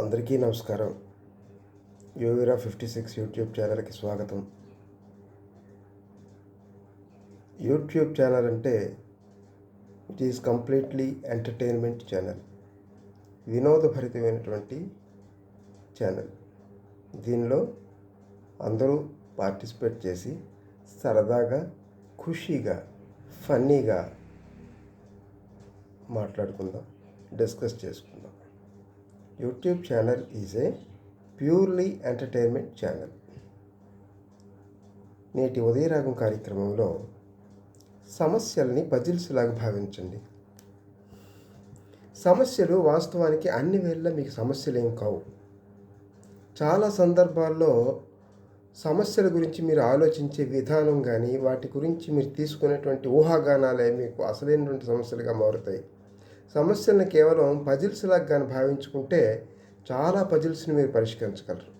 అందరికీ నమస్కారం. యోగిరా fifty six YouTube ఛానల్కి స్వాగతం. యూట్యూబ్ ఛానల్ అంటే it is completely entertainment channel. వినోదభరితమైనటువంటి channel. దీనిలో అందరూ పార్టిసిపేట్ చేసి సరదాగా ఖుషీగా ఫన్నీగా మాట్లాడుకుందాం డిస్కస్ చేసుకుందాం. YouTube channel is a purely entertainment channel నేటి ఉదయరాగం కార్యక్రమంలో సమస్యల్ని పజిల్స్ లాగా భావించండి. సమస్యలు వాస్తవానికి అన్ని వేళ మీకు సమస్యలు ఏం కావు. చాలా సందర్భాల్లో సమస్యల గురించి మీరు ఆలోచించే విధానం కానీ వాటి గురించి మీరు తీసుకునేటువంటి ఊహాగానాలే మీకు అసలైనటువంటి సమస్యలుగా మారుతాయి. సమస్యలను కేవలం పజిల్స్ లాగా కానీ భావించుకుంటే చాలా పజిల్స్ని మీరు పరిష్కరించగలరు.